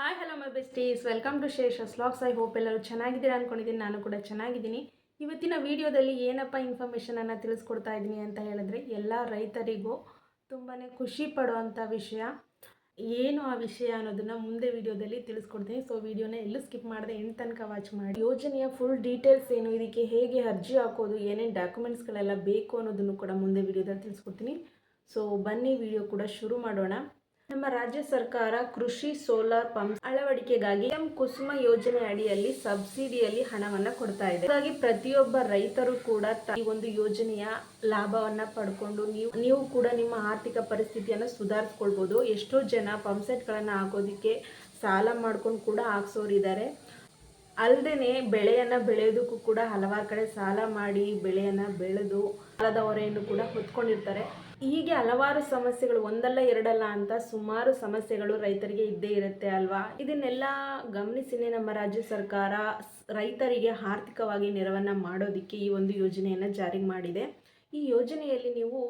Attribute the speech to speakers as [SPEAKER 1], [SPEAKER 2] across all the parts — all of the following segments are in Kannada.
[SPEAKER 1] Hi hello my besties welcome to Shesha's logs I hope ಎಲ್ಲರೂ ಚೆನ್ನಾಗಿದ್ದೀರಾ ಅಂದ್ಕೊಂಡಿದ್ದೀನಿ ನಾನು ಕೂಡ ಚೆನ್ನಾಗಿದ್ದೀನಿ. ಇವತ್ತಿನ ವಿಡಿಯೋದಲ್ಲಿ ಏನಪ್ಪ ಇನ್ಫಾರ್ಮೇಷನನ್ನು ತಿಳಿಸ್ಕೊಡ್ತಾ ಇದ್ದೀನಿ ಅಂತ ಹೇಳಿದ್ರೆ, ಎಲ್ಲ ರೈತರಿಗೂ ತುಂಬಾ ಖುಷಿ ಪಡುವಂಥ ವಿಷಯ. ಏನು ಆ ವಿಷಯ ಅನ್ನೋದನ್ನು ಮುಂದೆ ವಿಡಿಯೋದಲ್ಲಿ ತಿಳಿಸ್ಕೊಡ್ತೀನಿ. ಸೊ ವಿಡಿಯೋನ ಎಲ್ಲೂ ಸ್ಕಿಪ್ ಮಾಡದೆ ಎಂಟು ತನಕ ವಾಚ್ ಮಾಡಿ. ಯೋಜನೆಯ ಫುಲ್ ಡೀಟೇಲ್ಸ್ ಏನು, ಇದಕ್ಕೆ ಹೇಗೆ ಅರ್ಜಿ ಹಾಕೋದು, ಏನೇನು ಡಾಕ್ಯುಮೆಂಟ್ಸ್ಗಳೆಲ್ಲ ಬೇಕು ಅನ್ನೋದನ್ನು ಕೂಡ ಮುಂದೆ ವಿಡಿಯೋದಲ್ಲಿ ತಿಳಿಸ್ಕೊಡ್ತೀನಿ. ಸೊ ಬನ್ನಿ, ವಿಡಿಯೋ ಕೂಡ ಶುರು ಮಾಡೋಣ. ನಮ್ಮ ರಾಜ್ಯ ಸರ್ಕಾರ ಕೃಷಿ ಸೋಲಾರ್ ಪಂಪ್ ಅಳವಡಿಕೆಗಾಗಿ ಎಂ ಕುಸುಮ ಯೋಜನೆ ಅಡಿಯಲ್ಲಿ ಸಬ್ಸಿಡಿಯಲ್ಲಿ ಹಣವನ್ನ ಕೊಡ್ತಾ ಇದೆ. ಹಾಗಾಗಿ ಪ್ರತಿಯೊಬ್ಬ ರೈತರು ಕೂಡ ಈ ಒಂದು ಯೋಜನೆಯ ಲಾಭವನ್ನ ಪಡ್ಕೊಂಡು ನೀವು ನೀವು ಕೂಡ ನಿಮ್ಮ ಆರ್ಥಿಕ ಪರಿಸ್ಥಿತಿಯನ್ನ ಸುಧಾರಿಸ್ಕೊಳ್ಬಹುದು ಎಷ್ಟೋ ಜನ ಪಂಪ್ ಸೆಟ್ಗಳನ್ನ ಹಾಕೋದಿಕ್ಕೆ ಸಾಲ ಮಾಡ್ಕೊಂಡು ಕೂಡ ಹಾಕ್ಸೋರಿದ್ದಾರೆ. ಅಲ್ದೇನೆ ಬೆಳೆಯನ್ನ ಬೆಳೆಯೋದಕ್ಕೂ ಕೂಡ ಹಲವಾರು ಕಡೆ ಸಾಲ ಮಾಡಿ ಬೆಳೆಯನ್ನ ಬೆಳೆದು ಸಾಲದ ಹೊರೆಯನ್ನು ಕೂಡ ಹೊತ್ಕೊಂಡಿರ್ತಾರೆ. ಹೀಗೆ ಹಲವಾರು ಸಮಸ್ಯೆಗಳು ಒಂದಲ್ಲ ಎರಡಲ್ಲ ಅಂತ ಸುಮಾರು ಸಮಸ್ಯೆಗಳು ರೈತರಿಗೆ ಇದ್ದೇ ಇರುತ್ತೆ ಅಲ್ವಾ? ಇದನ್ನೆಲ್ಲ ಗಮನಿಸಿನೇ ನಮ್ಮ ರಾಜ್ಯ ಸರ್ಕಾರ ರೈತರಿಗೆ ಆರ್ಥಿಕವಾಗಿ ನೆರವನ್ನು ಮಾಡೋದಕ್ಕೆ ಈ ಒಂದು ಯೋಜನೆಯನ್ನು ಜಾರಿಗೆ ಮಾಡಿದೆ. ಈ ಯೋಜನೆಯಲ್ಲಿ ನೀವು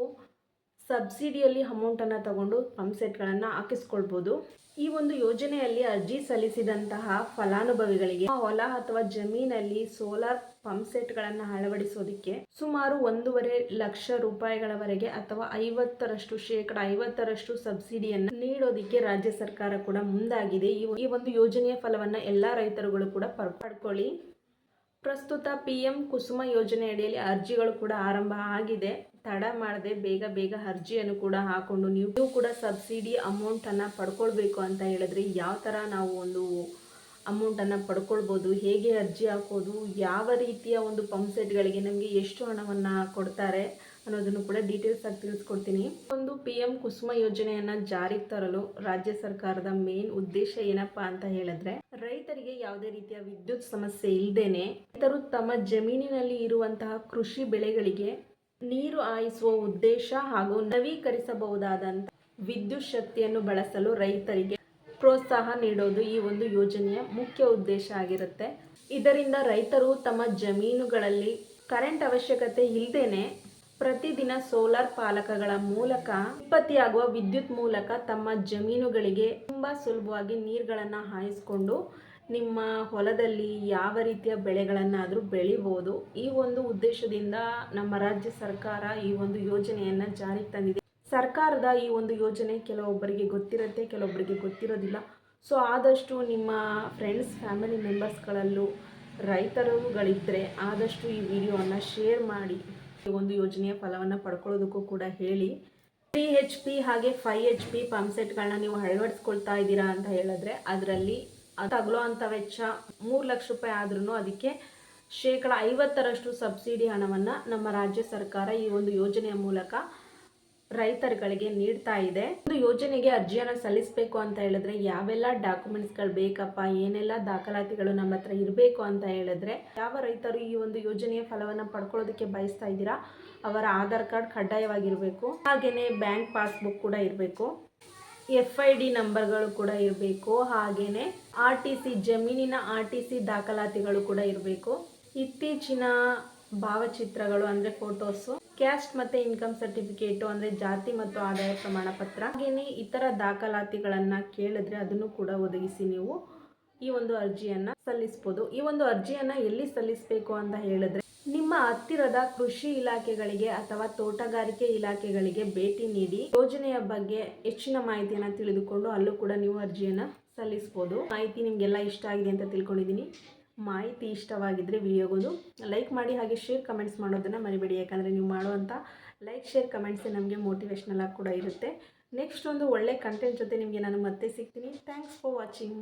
[SPEAKER 1] ಸಬ್ಸಿಡಿಯಲ್ಲಿ ಅಮೌಂಟನ್ನು ತಗೊಂಡು ಪಂಪ್ ಸೆಟ್ಗಳನ್ನು ಹಾಕಿಸ್ಕೊಳ್ಬೋದು. ಈ ಒಂದು ಯೋಜನೆಯಲ್ಲಿ ಅರ್ಜಿ ಸಲ್ಲಿಸಿದಂತಹ ಫಲಾನುಭವಿಗಳಿಗೆ ಹೊಲ ಅಥವಾ ಜಮೀನಲ್ಲಿ ಸೋಲಾರ್ ಪಂಪ್ ಸೆಟ್ಗಳನ್ನು ಅಳವಡಿಸೋದಕ್ಕೆ ಸುಮಾರು ಒಂದೂವರೆ ಲಕ್ಷ ರೂಪಾಯಿಗಳವರೆಗೆ ಅಥವಾ ಐವತ್ತರಷ್ಟು ಶೇಕಡ ಐವತ್ತರಷ್ಟು ಸಬ್ಸಿಡಿಯನ್ನು ನೀಡೋದಕ್ಕೆ ರಾಜ್ಯ ಸರ್ಕಾರ ಕೂಡ ಮುಂದಾಗಿದೆ. ಈ ಒಂದು ಯೋಜನೆಯ ಫಲವನ್ನ ಎಲ್ಲಾ ರೈತರುಗಳು ಕೂಡ ಪಡ್- ಪಡ್ಕೊಳ್ಳಿ. ಪ್ರಸ್ತುತ ಪಿ ಎಂ ಕುಸುಮ ಯೋಜನೆಯಡಿಯಲ್ಲಿ ಅರ್ಜಿಗಳು ಕೂಡ ಆರಂಭ ಆಗಿದೆ. ತಡ ಮಾಡದೆ ಬೇಗ ಬೇಗ ಅರ್ಜಿಯನ್ನು ಕೂಡ ಹಾಕೊಂಡು ನೀವು ಕೂಡ ಸಬ್ಸಿಡಿ ಅಮೌಂಟನ್ನು ಪಡ್ಕೊಳ್ಬೇಕು ಅಂತ ಹೇಳಿದ್ರೆ ಯಾವ ಥರ ನಾವು ಒಂದು ಅಮೌಂಟನ್ನು ಪಡ್ಕೊಳ್ಬೋದು, ಹೇಗೆ ಅರ್ಜಿ ಹಾಕೋದು, ಯಾವ ರೀತಿಯ ಒಂದು ಪಂಪ್ ಸೆಟ್ಗಳಿಗೆ ನಮಗೆ ಎಷ್ಟು ಹಣವನ್ನು ಕೊಡ್ತಾರೆ ಅನ್ನೋದನ್ನು ಕೂಡ ಡೀಟೇಲ್ಸ್ ಆಗಿ ತಿಳಿಸ್ಕೊಡ್ತೀನಿ. ಒಂದು ಪಿ ಎಂ ಕುಸುಮ ಯೋಜನೆಯನ್ನ ಜಾರಿಗೆ ತರಲು ರಾಜ್ಯ ಸರ್ಕಾರದ ಮೇನ್ ಉದ್ದೇಶ ಏನಪ್ಪಾ ಅಂತ ಹೇಳಿದ್ರೆ, ರೈತರಿಗೆ ಯಾವುದೇ ರೀತಿಯ ವಿದ್ಯುತ್ ಸಮಸ್ಯೆ ಇಲ್ಲದೇನೆ ರೈತರು ತಮ್ಮ ಜಮೀನಿನಲ್ಲಿ ಇರುವಂತಹ ಕೃಷಿ ಬೆಳೆಗಳಿಗೆ ನೀರು ಹಾಯಿಸುವ ಉದ್ದೇಶ ಹಾಗೂ ನವೀಕರಿಸಬಹುದಾದಂತ ವಿದ್ಯುತ್ ಶಕ್ತಿಯನ್ನು ಬಳಸಲು ರೈತರಿಗೆ ಪ್ರೋತ್ಸಾಹ ನೀಡೋದು ಈ ಒಂದು ಯೋಜನೆಯ ಮುಖ್ಯ ಉದ್ದೇಶ ಆಗಿರುತ್ತೆ. ಇದರಿಂದ ರೈತರು ತಮ್ಮ ಜಮೀನುಗಳಲ್ಲಿ ಕರೆಂಟ್ ಅವಶ್ಯಕತೆ ಇಲ್ಲದೇನೆ ಪ್ರತಿದಿನ ಸೋಲಾರ್ ಪಾಲಕಗಳ ಮೂಲಕ ಉತ್ಪತ್ತಿಯಾಗುವ ವಿದ್ಯುತ್ ಮೂಲಕ ತಮ್ಮ ಜಮೀನುಗಳಿಗೆ ತುಂಬಾ ಸುಲಭವಾಗಿ ನೀರುಗಳನ್ನು ಹಾಯಿಸ್ಕೊಂಡು ನಿಮ್ಮ ಹೊಲದಲ್ಲಿ ಯಾವ ರೀತಿಯ ಬೆಳೆಗಳನ್ನಾದರೂ ಬೆಳಿಬೋದು. ಈ ಒಂದು ಉದ್ದೇಶದಿಂದ ನಮ್ಮ ರಾಜ್ಯ ಸರ್ಕಾರ ಈ ಒಂದು ಯೋಜನೆಯನ್ನು ಜಾರಿಗೆ ತಂದಿದೆ. ಸರ್ಕಾರದ ಈ ಒಂದು ಯೋಜನೆ ಕೆಲವೊಬ್ಬರಿಗೆ ಗೊತ್ತಿರುತ್ತೆ, ಕೆಲವೊಬ್ಬರಿಗೆ ಗೊತ್ತಿರೋದಿಲ್ಲ. ಸೊ, ಆದಷ್ಟು ನಿಮ್ಮ ಫ್ರೆಂಡ್ಸ್ ಫ್ಯಾಮಿಲಿ ಮೆಂಬರ್ಸ್ಗಳಲ್ಲೂ ರೈತರುಗಳಿದ್ದರೆ ಆದಷ್ಟು ಈ ವಿಡಿಯೋವನ್ನು ಶೇರ್ ಮಾಡಿ. ಈ ಒಂದು ಯೋಜನೆಯ ಫಲವನ್ನು ಪಡ್ಕೊಳ್ಳೋದಕ್ಕೂ ಕೂಡ ಹೇಳಿ. ತ್ರೀ ಎಚ್ ಪಿ ಹಾಗೆ ಫೈವ್ ಎಚ್ ಪಿ ಪಂಪ್ ಸೆಟ್ಗಳನ್ನ ನೀವು ಅಳವಡಿಸ್ಕೊಳ್ತಾ ಇದ್ದೀರಾ ಅಂತ ಹೇಳಿದ್ರೆ ಅದರಲ್ಲಿ ತಗಲೋ ಅಂಥ ವೆಚ್ಚ ಮೂರು ಲಕ್ಷ ರೂಪಾಯಿ ಆದ್ರೂ ಅದಕ್ಕೆ ಶೇಕಡ ಐವತ್ತರಷ್ಟು ಸಬ್ಸಿಡಿ ಹಣವನ್ನು ನಮ್ಮ ರಾಜ್ಯ ಸರ್ಕಾರ ಈ ಒಂದು ಯೋಜನೆಯ ಮೂಲಕ ರೈತರುಗಳಿಗೆ ನೀಡ್ತಾ ಇದೆ. ಒಂದು ಯೋಜನೆಗೆ ಅರ್ಜಿಯನ್ನು ಸಲ್ಲಿಸಬೇಕು ಅಂತ ಹೇಳಿದ್ರೆ ಯಾವೆಲ್ಲ ಡಾಕ್ಯುಮೆಂಟ್ಸ್ಗಳು ಬೇಕಪ್ಪ, ಏನೆಲ್ಲ ದಾಖಲಾತಿಗಳು ನಮ್ಮ ಹತ್ರ ಇರಬೇಕು ಅಂತ ಹೇಳಿದ್ರೆ ಯಾವ ರೈತರು ಈ ಒಂದು ಯೋಜನೆಯ ಫಲವನ್ನು ಪಡ್ಕೊಳ್ಳೋದಕ್ಕೆ ಬಯಸ್ತಾ ಇದ್ದೀರಾ? ಅವರ ಆಧಾರ್ ಕಾರ್ಡ್ ಕಡ್ಡಾಯವಾಗಿರಬೇಕು. ಹಾಗೆಯೇ ಬ್ಯಾಂಕ್ ಪಾಸ್ಬುಕ್ ಕೂಡ ಇರಬೇಕು. ಎಫ್ ಐ ಡಿ ನಂಬರ್ಗಳು ಕೂಡ ಇರಬೇಕು. ಹಾಗೆಯೇ ಆರ್ ಟಿ ಸಿ ಜಮೀನಿನ ಆರ್ ಟಿ ಸಿ ದಾಖಲಾತಿಗಳು ಕೂಡ ಇರಬೇಕು. ಇತ್ತೀಚಿನ ಭಾವಚಿತ್ರಗಳು ಅಂದರೆ ಫೋಟೋಸು. ಕ್ಯಾಸ್ಟ್ ಮತ್ತು ಇನ್ಕಮ್ ಸರ್ಟಿಫಿಕೇಟು ಅಂದರೆ ಜಾತಿ ಮತ್ತು ಆದಾಯ ಪ್ರಮಾಣ ಪತ್ರ ಹಾಗೆಯೇ ಇತರ ದಾಖಲಾತಿಗಳನ್ನು ಕೇಳಿದ್ರೆ ಅದನ್ನು ಕೂಡ ಒದಗಿಸಿ ನೀವು ಈ ಒಂದು ಅರ್ಜಿಯನ್ನು ಸಲ್ಲಿಸ್ಬೋದು. ಈ ಒಂದು ಅರ್ಜಿಯನ್ನು ಎಲ್ಲಿ ಸಲ್ಲಿಸಬೇಕು ಅಂತ ಹೇಳಿದ್ರೆ ನಿಮ್ಮ ಹತ್ತಿರದ ಕೃಷಿ ಇಲಾಖೆಗಳಿಗೆ ಅಥವಾ ತೋಟಗಾರಿಕೆ ಇಲಾಖೆಗಳಿಗೆ ಭೇಟಿ ನೀಡಿ ಯೋಜನೆಯ ಬಗ್ಗೆ ಹೆಚ್ಚಿನ ಮಾಹಿತಿಯನ್ನು ತಿಳಿದುಕೊಂಡು ಅಲ್ಲೂ ಕೂಡ ನೀವು ಅರ್ಜಿಯನ್ನು ಸಲ್ಲಿಸ್ಬೋದು. ಮಾಹಿತಿ ನಿಮಗೆಲ್ಲ ಇಷ್ಟ ಆಗಿದೆ ಅಂತ ತಿಳ್ಕೊಂಡಿದ್ದೀನಿ. ಮಾಹಿತಿ ಇಷ್ಟವಾಗಿದ್ದರೆ ವಿಡಿಯೋಗೋದು ಲೈಕ್ ಮಾಡಿ ಹಾಗೆ ಶೇರ್ ಕಮೆಂಟ್ಸ್ ಮಾಡೋದನ್ನು ಮರಿಬೇಡಿ. ಯಾಕಂದರೆ ನೀವು ಮಾಡುವಂಥ ಲೈಕ್, ಶೇರ್, ಕಮೆಂಟ್ಸೇ ನಮಗೆ ಮೋಟಿವೇಶ್ನಲ್ ಆಗಿ ಕೂಡ ಇರುತ್ತೆ. ನೆಕ್ಸ್ಟ್ ಒಂದು ಒಳ್ಳೆ ಕಂಟೆಂಟ್ ಜೊತೆ ನಿಮಗೆ ನಾನು ಮತ್ತೆ ಸಿಗ್ತೀನಿ. Thanks for watching